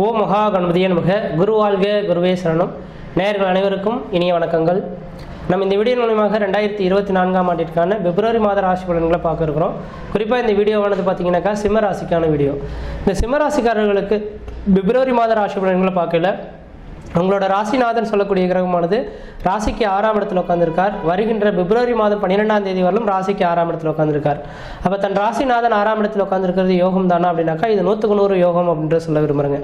ஓ மகா கணபதியே நமக. குருவாழ்க குருவே சரணம். நேயர்கள் அனைவருக்கும் இனிய வணக்கங்கள். நம்ம இந்த வீடியோ மூலமாக ரெண்டாயிரத்தி இருபத்தி நான்காம் ஆண்டிற்கான பிப்ரவரி மாத ராசி பலன்களை பார்க்க இருக்கிறோம். குறிப்பாக இந்த வீடியோவானது பார்த்தீங்கன்னாக்கா சிம்ம ராசிக்கான வீடியோ. இந்த சிம்ம ராசிக்காரர்களுக்கு பிப்ரவரி மாத ராசி பலன்களை பார்க்கல. உங்களோட ராசிநாதன் சொல்லக்கூடிய கிரகமானது ராசிக்கு ஆறாம் இடத்துல உட்காந்துருக்கார் வருகின்ற பிப்ரவரி மாதம் பன்னிரெண்டாம் தேதி வரலும் ராசிக்கு ஆறாம் இடத்துல உட்காந்துருக்கார் அப்போ தன் ராசிநாதன் ஆறாம் இடத்துல உட்காந்துருக்கிறது யோகம் தானா அப்படின்னாக்கா இது நூற்றுக்கு நூறு யோகம் அப்படின்ற சொல்ல விரும்புகிறேங்க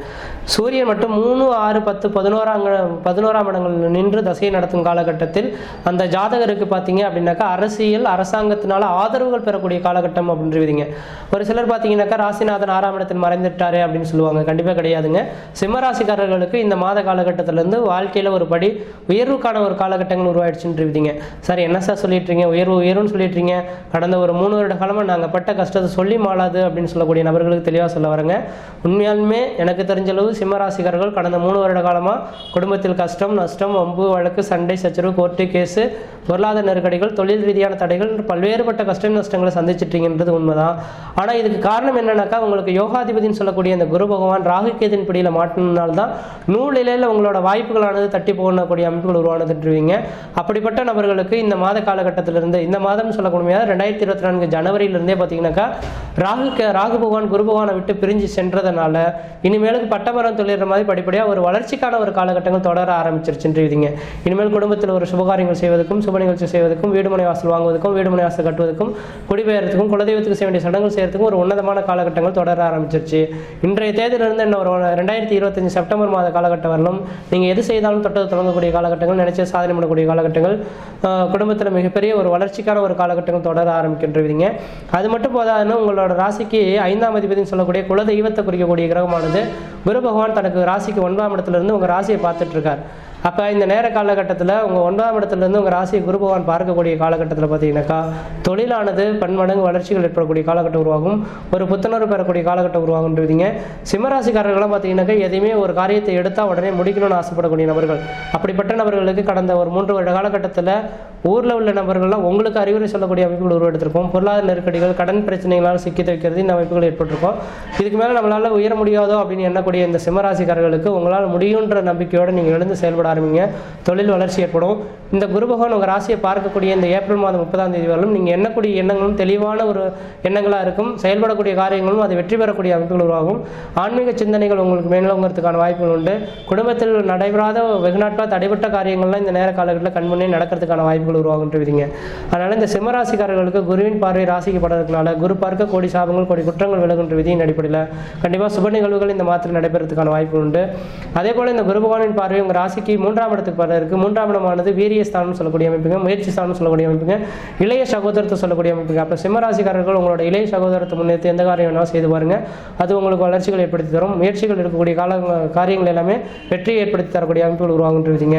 சூரியன் மட்டும் மூணு ஆறு பத்து பதினோராம் பதினோராம் இடங்கள் நின்று தசையை நடத்தும் காலகட்டத்தில் அந்த ஜாதகருக்கு பார்த்தீங்க அப்படின்னாக்கா அரசியல் அரசாங்கத்தினால ஆதரவுகள் பெறக்கூடிய காலகட்டம் அப்படின்றீங்க ஒரு சிலர் பார்த்தீங்கன்னாக்கா ராசிநாதன் ஆறாம் இடத்தில் மறைந்துட்டாரு அப்படின்னு சொல்லுவாங்க. கண்டிப்பாக கிடையாதுங்க. சிம்ம ராசிக்காரர்களுக்கு இந்த மாத காலகட்டம் காலகட்டத்திலேருந்து வாழ்க்கையில் ஒரு படி உயர்வுக்கான ஒரு காலகட்டங்கள் உருவாயிடுச்சுன்றீங்க சார் என்ன சார் சொல்லிட்டுருங்க உயர்வு உயர்வுன்னு சொல்லிட்டுருங்க கடந்த ஒரு மூணு வருட காலமாக நாங்கள் பட்ட கஷ்டத்தை சொல்லி மாளாது அப்படின்னு சொல்லக்கூடிய நபர்களுக்கு தெளிவாக சொல்ல வரேங்க. உண்மையாலுமே எனக்கு தெரிஞ்ச அளவு சிம்ம கடந்த மூணு வருட காலமாக குடும்பத்தில் கஷ்டம் நஷ்டம் வம்பு வழக்கு சண்டை சச்சரவு கோர்ட்டு கேஸு பொருளாதார நெருக்கடிகள் தொழில் ரீதியான தடைகள் பல்வேறுபட்ட கஷ்ட நஷ்டங்களை சந்திச்சிட்டீங்கன்றது உண்மைதான். ஆனால் இதுக்கு காரணம் என்னன்னாக்கா உங்களுக்கு யோகாதிபதினு சொல்லக்கூடிய அந்த குரு பகவான் ராகு கேதின் பிடியில் மாட்டினால்தான் நூலிலையில் உங்களோட வாய்ப்புகளானது தட்டி போகக்கூடிய அமைப்புகள் உருவானதுன்றீங்க. அப்படிப்பட்ட நபர்களுக்கு இந்த மாத காலகட்டத்திலிருந்து இந்த மாதம் சொல்லக்கூடிய ரெண்டாயிரத்தி இருபத்தி நான்கு ஜனவரியிலிருந்தே பார்த்தீங்கன்னாக்கா ராகு கே- ராகு பகவான் குரு பகவானை விட்டு பிரிஞ்சு சென்றதுனால இனிமேலுக்கு பட்டமரம் தொழிற மாதிரி படிப்படியாக ஒரு வளர்ச்சிக்கான ஒரு காலகட்டங்கள் தொடர ஆரம்பிச்சிருச்சுன்றீங்க. இனிமேல் குடும்பத்தில் ஒரு சுபகாரியங்கள் செய்வதற்கும் சுப நிகழ்ச்சி செய்வதற்கும் வீடுமனை வாசல் வாங்குவதற்கும் வீடுமனை வாசல் கட்டுவதற்கும் குடிபெயர்த்துக்கும் குலதெய்வத்துக்கு செய்ய வேண்டிய சடங்குகள் செய்யறதுக்கும் ஒரு உன்னதமான காலகட்டங்கள் தொடர ஆரம்பிச்சிருச்சு. இன்றைய தேதியிலிருந்து என்ன ஒரு ரெண்டாயிரத்தி இருபத்தஞ்சு செப்டம்பர் மாத காலகட்டம் வரலும் நீங்கள் எது செய்தாலும் தொட்டது தொடங்கக்கூடிய காலகட்டங்கள் நினைச்ச சாதனை பண்ணக்கூடிய காலகட்டங்கள் குடும்பத்தில் மிகப்பெரிய ஒரு வளர்ச்சிக்கான ஒரு காலகட்டங்கள் தொடர ஆரம்பிக்கின்றவிங்க அது மட்டும் போதாதுன்னா உங்களோட ராசிக்கு ஐந்தாம் அதிபதினு சொல்லக்கூடிய குல தெய்வத்தை குறிக்கக்கூடிய கிரகமானது குரு பகவான் தனக்கு ராசிக்கு ஒன்பதாம் இடத்துல இருந்து உங்கள் ராசியை பார்த்துட்டு இருக்கார். அப்போ இந்த நேர காலகட்டத்தில் உங்கள் ஒன்பதாம் இடத்துலேருந்து உங்கள் ராசியை குரு பகவான் பார்க்கக்கூடிய காலகட்டத்தில் பார்த்தீங்கன்னாக்கா தொழிலானது பன்மடங்கு வளர்ச்சிகள் ஏற்படக்கூடிய காலகட்டம் உருவாகும். ஒரு புத்துணர்வு பெறக்கூடிய காலகட்டம் உருவாகுன்றீங்க சிம்மராசிக்காரர்கள்லாம் பார்த்தீங்கன்னாக்கா எதையுமே ஒரு காரியத்தை எடுத்தால் உடனே முடிக்கணும்னு ஆசைப்படக்கூடிய நபர்கள். அப்படிப்பட்ட நபர்களுக்கு கடந்த ஒரு மூன்று வருட காலகட்டத்தில் ஊரில் உள்ள நபர்கள்லாம் உங்களுக்கு அறிவுரை சொல்லக்கூடிய அமைப்புகள் உருவெடுத்திருப்போம். பொருளாதார நெருக்கடிகள் கடன் பிரச்சனைகளால் சிக்கி வைக்கிறது இந்த அமைப்புகள் ஏற்பட்டிருக்கும். இதுக்கு மேலே நம்மளால் உயர முடியாதோ அப்படின்னு எண்ணக்கூடிய இந்த சிம்மராசிக்காரர்களுக்கு உங்களால் முடியுன்ற நம்பிக்கையோடு நீங்கள் எழுந்து செயல்பட ஆரம்பிங்க. தொழில் வளர்ச்சி ஏற்படும். இந்த குரு பகவான் உங்கள் ராசியை பார்க்கக்கூடிய இந்த ஏப்ரல் மாதம் முப்பதாம் தேதி வரலும் நீங்கள் எண்ணக்கூடிய எண்ணங்களும் தெளிவான ஒரு எண்ணங்களாக இருக்கும். செயல்படக்கூடிய காரியங்களும் அது வெற்றி பெறக்கூடிய அமைப்புகள் உருவாகும். ஆன்மீக சிந்தனைகள் உங்களுக்கு மேலோங்கிறதுக்கான வாய்ப்புகள் உண்டு. குடும்பத்தில் நடைபெறாத வெகுநாட்டாக தடைபட்ட தடைப்பட்ட காரியங்கள்லாம் இந்த நேர காலகட்டத்தில் கண்முன்னே நடக்கிறதுக்கான வாய்ப்புகள் உருவாகுன்றீங்க அதனால் இந்த சிம்மராசிக்காரர்களுக்கு குருவின் பார்வை ராசிக்கு படுறதுனால குரு பார்க்க கோடி சாபங்கள் கோடி குற்றங்கள் விலகுன்ற விதியின் அடிப்படையில் கண்டிப்பாக சுப நிகழ்வுகள் இந்த மாதத்தில் நடைபெறதுக்கான வாய்ப்புகள் உண்டு. அதே போல் இந்த குரு பகவானின் பார்வை உங்கள் ராசிக்கு மூன்றாம் இடத்துக்கு பல இருக்குது மூன்றாம் இடமானது வீரிய ஸ்தானம் சொல்லக்கூடிய அமைப்புங்க. முயற்சி ஸ்தானம் சொல்லக்கூடிய அமைப்புங்க. இளைய சகோதரத்தை சொல்லக்கூடிய அமைப்புங்க. அப்போ சிம்மராசிக்காரர்கள் உங்களோட இளைய சகோதரத்தை முன்னேற்றி எந்த காரியம் வேணாலும் செய்து பாருங்க. அது உங்களுக்கு வளர்ச்சிகள் ஏற்படுத்தி தரும். முயற்சிகள் இருக்கக்கூடிய கால காரியங்கள் எல்லாமே வெற்றியை ஏற்படுத்தி தரக்கூடிய அமைப்புகள் உருவாகுன்றீங்க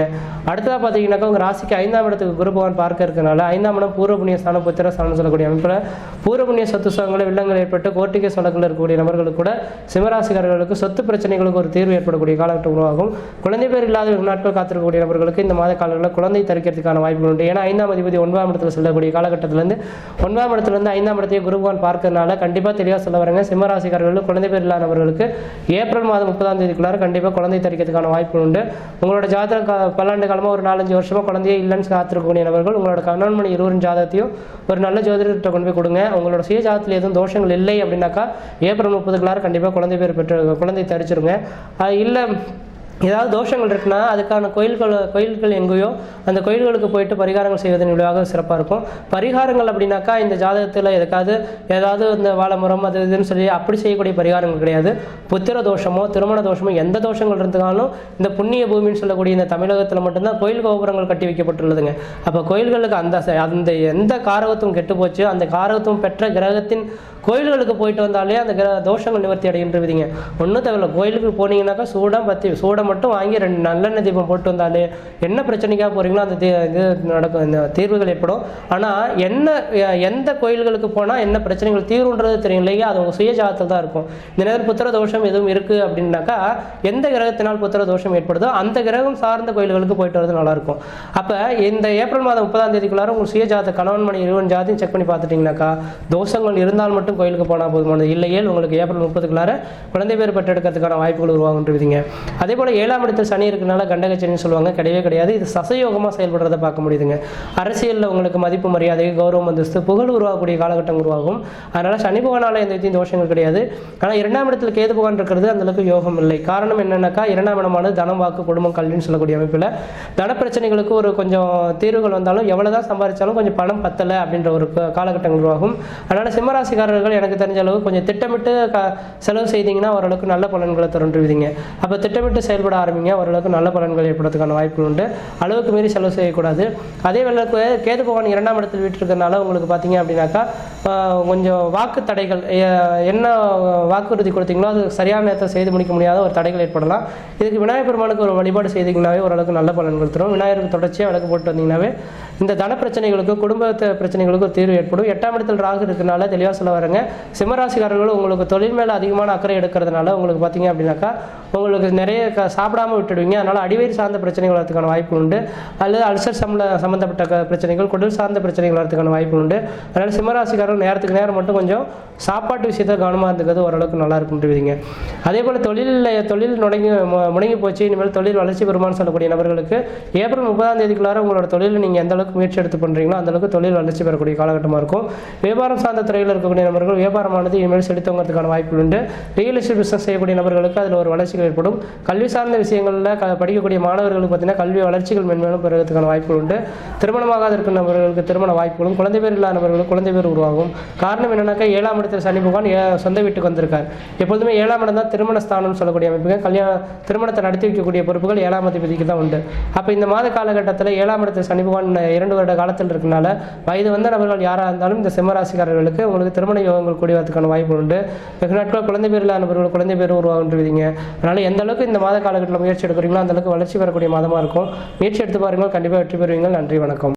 அடுத்ததாக பார்த்தீங்கன்னாக்கா உங்கள் ராசிக்கு ஐந்தாம் இடத்துக்கு குரு பகவான் பார்க்க இருக்கனால ஐந்தாம் இடம் பூர்வ புண்ணிய ஸ்தானம் புத்திர ஸ்தானம் சொல்லக்கூடிய அமைப்பில் பூர்வ புண்ணிய சொத்து சுகங்களை வில்லங்கள் ஏற்பட்டு கோட்டிகை சொலக்கில் இருக்கக்கூடிய நபர்களுக்கு கூட சிம்மராசிக்காரர்களுக்கு சொத்து பிரச்சனைகளுக்கு ஒரு தீர்வு ஏற்படக்கூடிய காலகட்டம் உருவாகும். குழந்தை பேர் இல்லாத நாட்கள் நாட்கள் காத்திருக்கக்கூடிய நபர்களுக்கு இந்த மாத காலங்களில் குழந்தை தரிக்கிறதுக்கான வாய்ப்புகள் உண்டு. ஏன்னா ஐந்தாம் அதிபதி ஒன்பதாம் இடத்துல செல்லக்கூடிய காலகட்டத்திலேருந்து ஒன்பதாம் இடத்துலேருந்து ஐந்தாம் இடத்தையே குருபவான் பார்க்கறதுனால கண்டிப்பாக தெளிவாக சொல்ல வரங்க. சிம்மராசிக்காரர்கள் குழந்தை பேர் இல்லாதவர்களுக்கு ஏப்ரல் மாதம் முப்பதாம் தேதிக்குள்ளார கண்டிப்பாக குழந்தை தரிக்கிறதுக்கான வாய்ப்புகள் உண்டு. உங்களோட ஜாதக பல்லாண்டு காலமாக ஒரு நாலஞ்சு வருஷமாக குழந்தையே இல்லைன்னு காத்திருக்கக்கூடிய நபர்கள் உங்களோட கணவன் மணி இருவரின் ஜாதகத்தையும் ஒரு நல்ல ஜோதிடர்கிட்ட கொண்டு போய் கொடுங்க. உங்களோட சுய ஜாதத்தில் எதுவும் தோஷங்கள் இல்லை அப்படின்னாக்கா ஏப்ரல் முப்பதுக்குள்ளார கண்டிப்பாக குழந்தை பேர் பெற்று குழந்தை தரிச்சிருங்க. அது இல்லை ஏதாவது தோஷங்கள் இருக்குன்னா அதுக்கான கோயில்கள் கோயில்கள் எங்கேயோ அந்த கோயில்களுக்கு போயிட்டு பரிகாரங்கள் செய்வதன் விளைவாக சிறப்பாக இருக்கும். பரிகாரங்கள் அப்படின்னாக்கா இந்த ஜாதகத்தில் எதுக்காவது ஏதாவது இந்த வாழைமரம் அது இதுன்னு சொல்லி அப்படி செய்யக்கூடிய பரிகாரங்கள் கிடையாது. புத்திர தோஷமோ திருமண தோஷமோ எந்த தோஷங்கள் இருந்தாலும் இந்த புண்ணிய பூமின்னு சொல்லக்கூடிய இந்த தமிழகத்தில் மட்டும்தான் கோயில் கோபுரங்கள் கட்டி வைக்கப்பட்டுள்ளதுங்க. அப்போ கோயில்களுக்கு அந்த ச- அந்த எந்த காரகத்தும் கெட்டு போச்சு அந்த காரகத்தும் பெற்ற கிரகத்தின் கோயில்களுக்கு போயிட்டு வந்தாலே அந்த கிரக தோஷங்கள் நிவர்த்தி அடைகின்றவிதிங்க ஒன்றும் தேவையில்ல. கோயிலுக்கு போனீங்கன்னாக்கா சூடம் பற்றி சூடை மட்டும் வாங்கி ரெண்டு நல்லெண்ணெய் தீபம் போட்டு வந்தாலே என்ன பிரச்சனைக்காக போகிறீங்களோ அந்த தீ- இது நடக்கும் இந்த தீர்வுகள் ஏற்படும். ஆனால் என்ன எந்த கோயில்களுக்கு போனால் என்ன பிரச்சனைகள் தீர்வுன்றது தெரியும் இல்லையா அது உங்கள் சுயஜாதத்தில் தான் இருக்கும். இந்த நேரம் புத்திர தோஷம் எதுவும் இருக்குது அப்படின்னாக்கா எந்த கிரகத்தினால் புத்திர தோஷம் ஏற்படுதோ அந்த கிரகம் சார்ந்த கோயில்களுக்கு போயிட்டு வரது நல்லாயிருக்கும். அப்போ இந்த ஏப்ரல் மாதம் முப்பதாம் தேதிக்குள்ளார உங்கள் சுயஜாத கணவன் மணி இருவன் ஜாதியும் செக் பண்ணி பார்த்துட்டிங்கனாக்கா தோஷங்கள் இருந்தால் மட்டும் மட்டும் கோயிலுக்கு போனால் போதுமானது இல்லையேல் உங்களுக்கு ஏப்ரல் முப்பதுக்குள்ளார குழந்தை பேர் பெற்றெடுக்கிறதுக்கான வாய்ப்புகள் உருவாகுன்றீங்க அதே போல் ஏழாம் இடத்தில் சனி இருக்கிறனால கண்டகச்சனின்னு சொல்லுவாங்க. கிடையவே கிடையாது. இது சசயோகமாக செயல்படுறதை பார்க்க முடியுதுங்க. அரசியலில் உங்களுக்கு மதிப்பு மரியாதை கௌரவம் அந்தஸ்து புகழ் உருவாகக்கூடிய காலகட்டம் உருவாகும். அதனால் சனி பகவானால எந்த வித்தியும் தோஷங்கள் கிடையாது. ஆனால் இரண்டாம் இடத்துல கேது பகவான் இருக்கிறது அந்தளவுக்கு யோகம் இல்லை. காரணம் என்னென்னாக்கா இரண்டாம் இடமானது தனம் வாக்கு குடும்பம் கல்வின்னு சொல்லக்கூடிய அமைப்பில் தன பிரச்சனைகளுக்கு ஒரு கொஞ்சம் தீர்வுகள் வந்தாலும் எவ்வளவுதான் சம்பாதிச்சாலும் கொஞ்சம் பணம் பத்தலை அப்படின்ற ஒரு காலகட்டங்கள் உருவாகும். அதனால் சிம்மராசிக்காரர்கள் எனக்கு தெரிஞ்ச அளவு கொஞ்சம் திட்டமிட்டு க- செலவு செய்தீங்கன்னா ஓரளவுக்கு நல்ல பலன்களை தருன்றுவீங்க. அப்போ திட்டமிட்டு செயல்பட ஆரம்பிங்க ஓரளவுக்கு நல்ல பலன்கள் ஏற்படுறதுக்கான வாய்ப்புகள் உண்டு. அளவுக்கு மீறி செலவு செய்யக்கூடாது. அதே வேளை கேது பகவான் இரண்டாம் இடத்தில் வீட்டிருக்கனால உங்களுக்கு பார்த்தீங்க அப்படின்னாக்கா கொஞ்சம் வாக்கு தடைகள் என்ன வாக்குறுதி கொடுத்தீங்களோ அது சரியான நேரத்தை செய்து முடிக்க முடியாத ஒரு தடைகள் ஏற்படலாம். இதுக்கு விநாயகர் பெருமானுக்கு ஒரு வழிபாடு செய்தீங்கன்னாவே ஓரளவுக்கு நல்ல பலன்கள் தரும். விநாயகருக்கு தொடர்ச்சியாக விளக்கு போட்டு வந்தீங்கன்னாவே இந்த தன பிரச்சனைகளுக்கு குடும்பத்து பிரச்சனைகளுக்கு தீர்வு ஏற்படும். எட்டாம் இடத்தில் ராகு இருக்கனால தெளிவாக சொல்ல வரேங்க. சிம்மராசிக்காரர்கள் உங்களுக்கு தொழில் மேலே அதிகமான அக்கறை எடுக்கிறதுனால உங்களுக்கு பார்த்தீங்க அப்படின்னாக்கா உங்களுக்கு நிறைய க சாப்பிடாம விட்டுடுவீங்க. அதனால் அடிவயிறு சார்ந்த பிரச்சனைகள் வரதுக்கான வாய்ப்பு உண்டு. அல்லது அல்சர் சம்பள சம்மந்தப்பட்ட பிரச்சனைகள் குடல் சார்ந்த பிரச்சனைகள் வரதுக்கான வாய்ப்பு உண்டு. அதனால் சிம்மராசிக்காரர்கள் நேரத்துக்கு நேரம் மட்டும் கொஞ்சம் சாப்பாட்டு விஷயத்தை கவனமாக இருந்துக்கிறது ஓரளவுக்கு நல்லா இருக்குன்றீங்க அதே போல் தொழிலில் தொழில் நுடங்கி முடங்கி போச்சு. இனிமேல் தொழில் வளர்ச்சி பெறுமான்னு சொல்லக்கூடிய நபர்களுக்கு ஏப்ரல் முப்பதாம் தேதிக்குள்ளார உங்களோட தொழிலில் நீங்கள் எந்த அளவுக்கு முயற்சி எடுத்து பண்ணுறீங்களோ அந்த அளவுக்கு தொழில் வளர்ச்சி பெறக்கூடிய காலகட்டமாக இருக்கும். வியாபாரம் சார்ந்த துறையில் இருக்கக்கூடிய நபர்கள் வியாபாரமானது இனிமேல் செலுத்தவங்கிறதுக்கான வாய்ப்புகள் உண்டு. ரியல் எஸ்டேட் பிஸ்னஸ் செய்யக்கூடிய நபர்களுக்கு அதில் ஒரு வளர்ச்சிகள் ஏற்படும். கல்வி சார்ந்த விஷயங்களில் க படிக்கக்கூடிய மாணவர்களுக்கு பார்த்தீங்கன்னா கல்வி வளர்ச்சிகள் மென்மேலும் பெறுவதற்கான வாய்ப்புகள் உண்டு. திருமணமாகாத இருக்கிற நபர்களுக்கு திருமண வாய்ப்புகளும் குழந்தை பேர் இல்லாத நபர்களுக்கு குழந்தை பேர் உருவாகும். காரணம் என்னன்னாக்கா ஏழாம் இடத்தில் சனி பகவான் சொந்த வீட்டுக்கு வந்திருக்கார். எப்பொழுதுமே ஏழாம் இடம் தான் திருமண ஸ்தானம் சொல்லக்கூடிய அமைப்புகள் கல்யாண திருமணத்தை நடத்தி வைக்கக்கூடிய பொறுப்புகள் ஏழாம் அதிபதிக்கு தான் உண்டு. அப்போ இந்த மாத காலகட்டத்தில் ஏழாம் இடத்தில் சனி பகவான் இரண்டு வருட காலத்தில் இருக்கனால வயது வந்த நபர்கள் யாராக இருந்தாலும் இந்த சிம்மராசிக்காரர்களுக்கு உங்களுக்கு திருமண யோகங்கள் கூடி வரதுக்கான வாய்ப்பு உண்டு. வெகு நாட்கள் குழந்தை பேர் இல்லாத நபர்கள் குழந்தை பேர் உருவாகின்றீங்க அதனால் எந்த அளவுக்கு இந்த மாத காலகட்டத்தில் முயற்சி எடுக்கிறீங்களோ அந்த அளவுக்கு வளர்ச்சி பெறக்கூடிய மாதமாக இருக்கும். முயற்சி எடுத்து பாருங்கள். கண்டிப்பாக வெற்றி பெறுவீங்கள். நன்றி வணக்கம்.